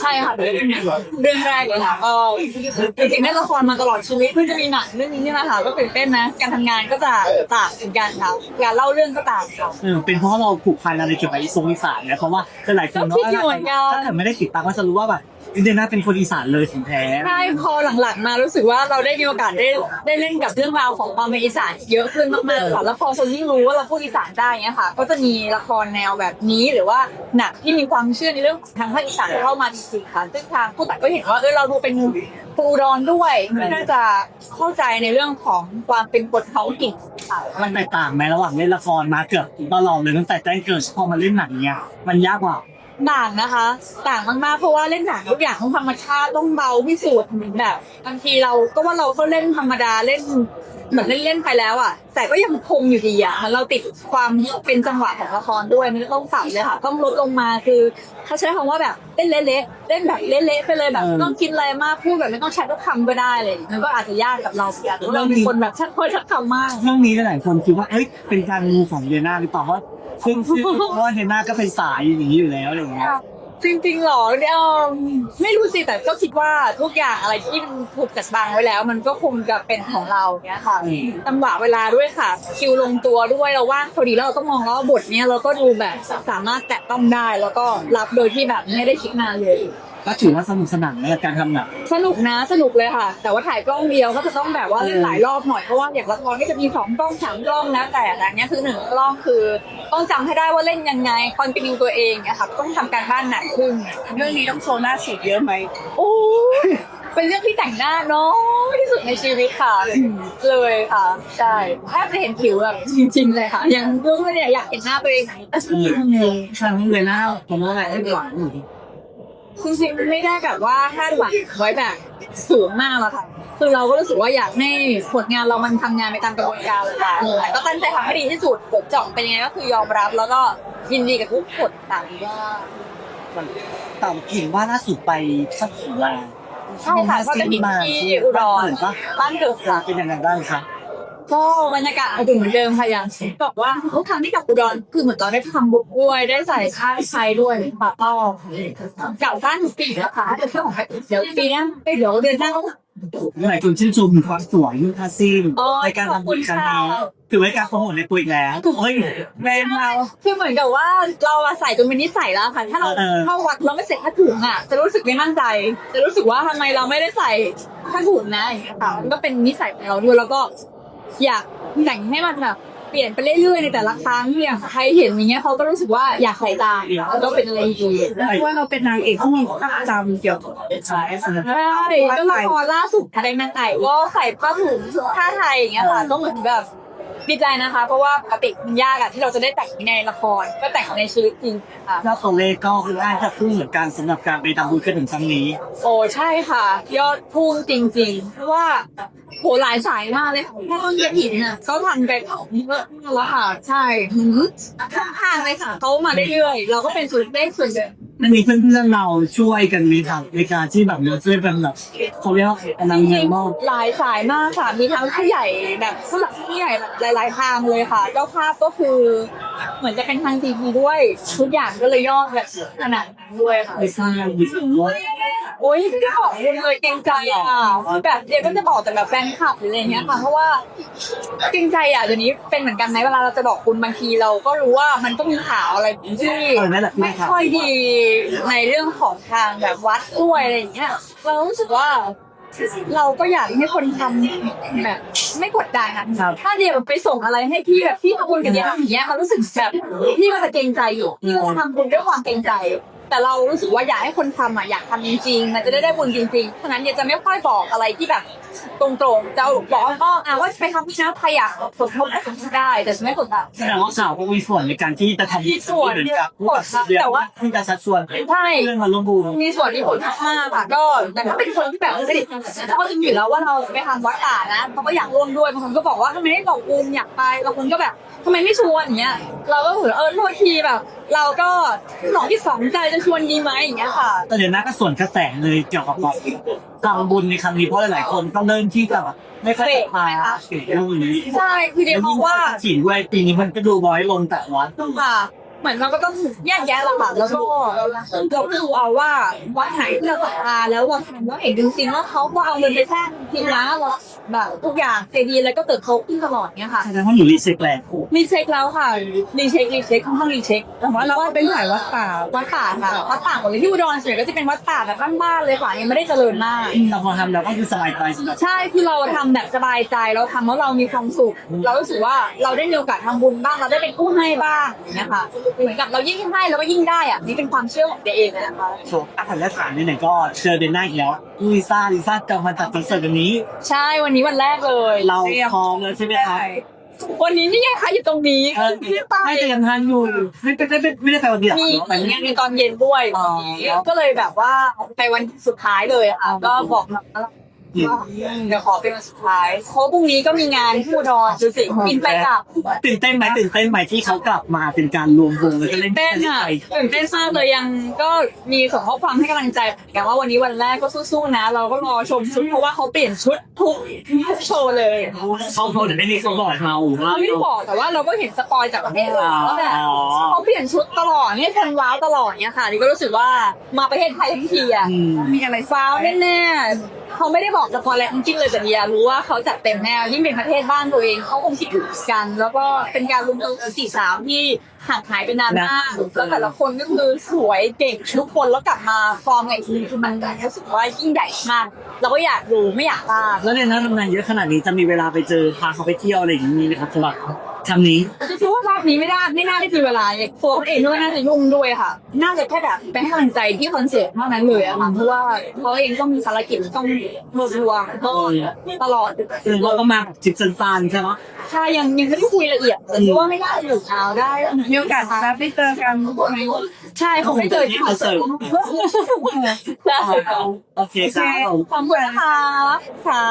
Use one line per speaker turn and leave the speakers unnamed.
ใช่ค่ะ เรื่องแรกเลยค่ะก็จริงๆเล่นละครมาตลอดชีวิตเพิ่งจะมีหนังเรื่องนี้นี่มาค่ะก็ตื่นเต้นนะ การทำงานก็จะต่างเหมือนกันค่ะการเล่าเรื่องก็ต่างค่ะ
เออเป็นเพราะเราผูกพันอะไรเกี่ยวกับอีสงอีสานเนี่ยเพราะว่าหลายคนเนาะ
คิดอยู่เหมือนกัน
ถ้าเกิดไม่ได้ติดตามก็จะรู้ว่าแบบ อินเดียนาเป็นคนอีสานเลยถึงแท้
ใช่พอหลังๆมารู้สึกว่าเราได้มีโอกาสได้ได้เล่นกับเรื่องราวของความเป็นอีสานเยอะขึ้นมากๆค่ะแล้วพอคนยิ่งรู้ว่าเราพูดอีสานได้เงี้ยค่ะ ก็จะมีละครแนวแบบนี้หรือว่าหนังที่มีความเชื่อในเรื่องทางภาคอีสานเข้ามาจริงๆค่ะซึ่งทางผู้ตัดก็เห็นว่าเออเราดูเป็นปูรอนด้วยน่าจะเข้าใจในเรื่องของความเป็นบทท้องถิ่นค่ะ
มันแตกต่างไหมระหว่างเล่นละครมาเกือบตลอดเลยตั้งแต่แจ้งเกิดพอมาเล่นหนังเนี่ยมันยากกว่า
ต่างนะคะ ต่างมากๆเพราะว่าเล่นหนังทุกอย่างต้องธรรมชาติต้องเบาพิสูจน์แบบบางทีเราก็ว่าเราก็เล่นธรรมดาเล่นเหมือนเล่นๆไปแล้วอะ แต่ก็ยังคงอยู่ดีอะเราติดความเป็นจังหวะของละครด้วยมันก็ต้องปรับเลยค่ะ ต้องลดลงมาคือเขาใช้คำว่าแบบเล่นเละๆเล่นแบบเละๆไปเลยแบบ
เออ
ไม่ต้องคิดอะไรมากพูดแบบไม่ต้องใช้ทุกคำก็ได้เลยมันก็อาจจะยากกับเราเหมือนกันเพราะเราเป็นคนแบบชักค่อยชักคำมาก
เรื่องนี้หลายคนคิดว่าเอ้ยเป็นการมูของเดียนาหรือเปล่าเพราะ ซึ่งซึ่งเพราะว่าเดียนาก็เป็นสายอย่างนี้อยู่แล้วอะไรอย่างเงี้ย
จริงๆหรอเนี่ยไม่รู้สิแต่ก็คิดว่าทุกอย่างอะไรที่มันถูกจัดวางไว้แล้ว มันก็คงจะเป็นของเราเนี้ยค่ะ
อืม
จังหวะเวลาด้วยค่ะ คิวลงตัวด้วยเราว่างพอดีแล้วเราก็มองแล้วว่าบทเนี้ยเราก็ดูแบบสามารถแตะต้องได้แล้วก็รับโดยที่แบบไม่ได้คิดนานเลย
ก็ถือว่าสนุกสนานในการทำหนัง
สนุกนะสนุกเลยค่ะ แต่ว่าถ่ายกล้องเดียวก็จะต้องแบบว่าเล่นหลายรอบหน่อยเพราะว่าอย่างละครก็จะมีสองกล้องสามกล้องแล้วแต่แต่อันเนี้ยคือหนึ่งกล้องคือ ต้องจำให้ได้ว่าเล่นยังไงคอนติเนียตัวเองเนี่ยค่ะต้องทำการบ้านหนักขึ้น
เรื่องนี้ต้องโชว์หน้าสูตรเยอะไหม
โอ้ยเป็นเรื่องที่แต่งหน้าน้อยที่สุดในชีวิตค่ะ เลยค่ะใช่แทบจะเห็นผิวแบบจริงๆเลยค่ะยังเรื่องเนี่ยอยากเห็นหน้าตัวเอง
ครั้งเดียนาผมว่าอะไรให้หวังอยู่
จริงๆไม่ได้แบบว่าคาดหวังไว้แบบสูงมากหรอกค่ะ คือเราก็รู้สึกว่าอยากให้ผลงานเรามันทำงานไปตามกระบวนการเลยค่ะแต่ก็ตั้งใจทำให้ดีที่สุดผลจะออกเป็นยังไงก็คือยอมรับ แล้วก็ยินดีกับทุกผลต่างว่า
มันต่ำกลิ่นว่าล่าสุดไปสักขีลา
ใช่ค่ะก็จะมีที่อุดร
เหมือนปะ
บ้านเกิดค่ะ
เป็นยังไงบ้างคะ
ก็บรรยากาศเหมือนเดิมค่ะอย่างที่บอกว่าทุกครั้งที่กลับอุดรคือเหมือนเราได้ทำบุกด้วยได้ใส่ค่าไฟด้วยป่าป้อกลับบ้านทุกปีนะคะเดี๋ยวเที่ยวของเดี๋ยวปีนี้ไปเดี๋ยวเดือนหน้าก็
หลายคนชื่นชมความสวยยุ่งท่าซีน
โอ้ย
ในการทำบุญครั้งนี้
ขอบคุณค่ะ
ถือว่าเป็นการโปรโมทในตัวอีกแล้วเฮ้ยแรงเรา
คือเหมือนกับว่าเราอะใส่จนเป็นนิสัยแล้วค่ะ ถ้าเรา
เออ
เข้าวัดเราไม่ใส่ผ้าถุงอะจะรู้สึกไม่มั่นใจ จะรู้สึกว่าทำไมเราไม่ได้ใส่ผ้าถุงนะอย่างเงี้ยค่ะมันก็เป็นนิสัยของเราด้วยแล้วก็อยากแต่งให้มันแบบ เปลี่ยนไปเรื่อยๆในแต่ละครั้งอย่างใครเห็นอย่างเงี้ยเขาก็รู้สึกว่าอยากใส่ตามแล้วก็เป็นอะไรดี
เพราะว่าเราเป็นนางเอกที่มีภาพจำเกี่ยวกับ
ใช่สนุก
ใช่ก็ละครล่าสุดอะไรนางไก่ก็ใส่ผ้าถุงผ้าไทยอย่างเงี้ยค่ะก็เหมือนแบบ ดีใจนะคะ เพราะว่าปกติมันยากอะที่เราจะได้แต่งในละครก็แต่งในชีวิตจริงค่ะ
แล้วตัวเลขก็คือได้ถ้าพุ่งเหมือนกันสำหรับการไปทำบุญกันถึงครั้งนี้
โอ้ใช่ค่ะ ยอดพุ่งจริง ๆ เพราะว่าโหหลายสายมากเลยค่ะแค่ต้นกระถิ่นน่ะเขาทำไปเยอะมากแล้วค่ะใช่หืมข้างๆเลยค่ะเขามาเรื่อยๆเราก็เป็นส่วนได้ส่วนเดียว
มันมีเพื่อนๆเราช่วยกันมีทางในการที่แบบเราช่วยเป็นแบบเขาเรียกว่าอนนังเงินมอบ
หลายสายมากค่ะมีทั้งผู้ใหญ่แบบผู้หลักผู้ใหญ่แบบหลาย ๆ ทางเลยค่ะ เจ้าภาพก็คือ เหมือนจะเป็นทางทีวีด้วย ทุกอย่างก็เลยยอดแบบขนาดนั้นด้วยค่ะ
ไปสร้างบุญด้วย
โอ้ยไม่ได้บอกคุณเลยเกรงใจอะแบบเดี๋ยวก็จะบอกแต่แบบแฟนคลับหรืออะไรเงี้ยค่ะเพราะว่าเกรงใจอะเดี๋ยวนี้เป็นเหมือนกันไหมเวลาเราจะบอกคุณบางทีเราก็รู้ว่ามันต้องมีข่าวอะไรที่
เออนั่นแหละ
ไม่
ครับ
ค่อยดีในเรื่องของทางแบบวัดด้วยอะไรอย่างเงี้ยเรารู้สึกว่า เราก็อยากให้คนทำแบบ ไม่กดดันอะ
ครับ
ถ้าเดี๋ยวไปส่งอะไรให้พี่แบบพี่ทำบุญกันเยอะอย่างเงี้ยมันรู้สึกแบบพี่ก็จะเกรงใจอยู่พี่ก็จะทำบุญด้วยความเกรงใจแต่เรารู้สึกว่าอยากให้คนทำอะอยากทำจริงๆมันจะได้ได้บุญจริงๆเพราะฉะนั้นเดี๋ยวจะไม่ค่อยบอกอะไรที่แบบตรงๆ จะบอกว่าอ๋ออะว่าไปทำที่นะใครอยากสมทบก็สมทบได้แต่จะไม่กดดัน
แสดงว่าข่าวก็มีส่วนในการที่จะทำ
มีส่วน
เหมือนกับผู้ตัดสิน
แต่ว่า
ที่จะชักชวน
ใช่
เรื่องมาร่วมบุญ
มีส่วนที่ผลมากๆค่ะก็แต่ก็เป็นคนที่แบบสนิทเขาก็จะอยู่แล้วว่าเราไปทำวัดป่านะเขาก็อยากร่วมด้วยบางคนก็บอกว่าทำไมไม่บอกบูมอยากไปบางคนก็แบบทำไมไม่ชวนอย่างเงี้ยเราก็ถือเออโทษทีแบบ เราก็สองที่สองใจจะชวนดีไหมอย่างเงี้ยค่ะ
แต่เดี๋ยวนะก็ส่วนกระแสเลยเกี่ยวกับแบบทำบุญในครั้งนี้เพราะหลายๆคนก็เริ่มที่จะแบบไม่ค่อยศรัทธาเกี่ยวกับเรื่องนี้
ใช่คือเดี๋ยวมองว่า
ฉีดด้วยปีนี้มันก็ดูน้อยลงแต่วัด
ค่ะ เหมือนเราก็ต้องแยกแยะละค่ะแล้วก็เราดูเอาว่าวัดไหนที่เราศรัทธาแล้วเราทำแล้วเห็นจริงๆว่าเขาก็เอาเงินไปสร้างทีมนะเราแบบทุกอย่างเจดีย์แล้วก็เติบโตขึ้นตลอดเนี่ยค่ะ
แสดงว่าอยู่รีเซ็คแหละ
รีเช็คแล้วค่ะรีเช็ครีเช็คค่อนข้างรีเช็ค
แต่ว่าเราก็เป็นสายวัดป่า
วัดป่าค่ะวัดป่าหมดเลยที่อุดรส่วนใหญ่ก็จะเป็นวัดป่าแบบบ้านๆเลยค่ะยังไม่ได้เจริญมาก
แต่พอทำแล้วก็คือสบายใจสำหรับ
ใช่คือเราทำแบบสบายใจเราทำแล้วเรามีความสุข เรารู้สึกว่าเราได้มีโอกาสทำบุญบ้างเราได้เป็นผู้ให้บ้างเงี้ยค่ะเหมือนกับเรายิ่งให้เราก็ยิ่งได้อะนี่เป็นความเชื่อของเดเองนะคะ
ครับอาหารและฐานไหนๆก็เจอเดนหน้าอีกแล้วลิซ่าลิซ่าจะมาจัดคอนเสิร์ตวันนี้
ใช่วันนี้วันแรกเลย
เราพร้อมแล้วใช่ไหมครับ
วันนี้นี่ไงคะอยู่ตรงนี้
เออ
ที่ไป
ไม่แต่ยังทันอยู่ไม่ไม่ไม่ไม่ได้ไปวันเดียว
มี
เนอะไป
งานในตอนเย็นด้วย
อ๋อ
ก็เลยแบบว่าไปวันสุดท้ายเลยอะค่ะก็บอกมาว่า เดี๋ยวขอเป็นวันสุดท้ายเพราะพรุ่งนี้ก็มีงานที่อุดรดูสิบินไปกลับ
ตื่นเต้นไหมตื่นเต้นไหมที่เขากลับมาเป็นการรวมวงแล้วก็เล่น
เต้นอะตื่นเต้นมากเลยยังก็มีส่งข้อความให้กำลังใจเหมือนกันว่าวันนี้วันแรกก็สู้ๆนะ เราก็รอชมชุดเพราะว่าเขาเปลี่ยนชุดทุกทุกโชว์เลย
เขาเขาแต่ไม่มีเขาบอกเราว่า
เขาไม่ได้บอกแต่ว่าเราก็เห็นสปอยจากประเทศเราว่าแบบ
อ๋อ
เขาเปลี่ยนชุดตลอดเนี่ยแทนว้าวตลอดเนี่ยค่ะนี่ก็รู้สึกว่ามาประเทศไทยทั้งทีอะ
อืม
มีอะไร
ว้าวแน่ๆ เขาไม่ได้บอกสปอยอะแรทั้งสิ้นเลยแต่เดียรู้ว่าเขาจัดเต็มแน่ยิ่งเป็นประเทศบ้านตัวเองเขาคงคิดถึงกัน แล้วก็เป็นการรวมตัวสี่สาวที่ ห่างหายไปนานมากแล้วแต่ละคนก็คือสวยเก่งทุกคนแล้วกลับมาฟอร์มกันอีกทีคือมันรู้สึกว่ายิ่งใหญ่มากเราก็อยากดูไม่อยากพลาด
แล้วเนี่ยนะทำงานเยอะขนาดนี้จะมีเวลาไปเจอพาเขาไปเที่ยวอะไรอย่างนี้ไหมครับสำหรับคำนี้
คิดว่ารอบนี้ไม่ได้ไม่น่าได้มีเวลาตัวเขาเองด้วยน่าจะยุ่งด้วยค่ะ น่าจะแค่แบบไปให้กำลังใจที่คอนเสิร์ตเท่านั้นเลยอะค่ะเพราะว่าเขาเองต้องมีภารกิจต้องรวบรวมตลอด
คือเราก็มาแบบทริปสั้นๆใช่ไหม
ใช่ยังยังไม่ได้คุยละเอียดแต่คิดว่าไม่น่าจะอยู่เช้าได้
มีโอกาสจะได้เจอกัน
ใช่ผมไม่เจอที่คอนเสิร์ตได้
โอเคครับผม
ขอบคุณนะคะค่ะ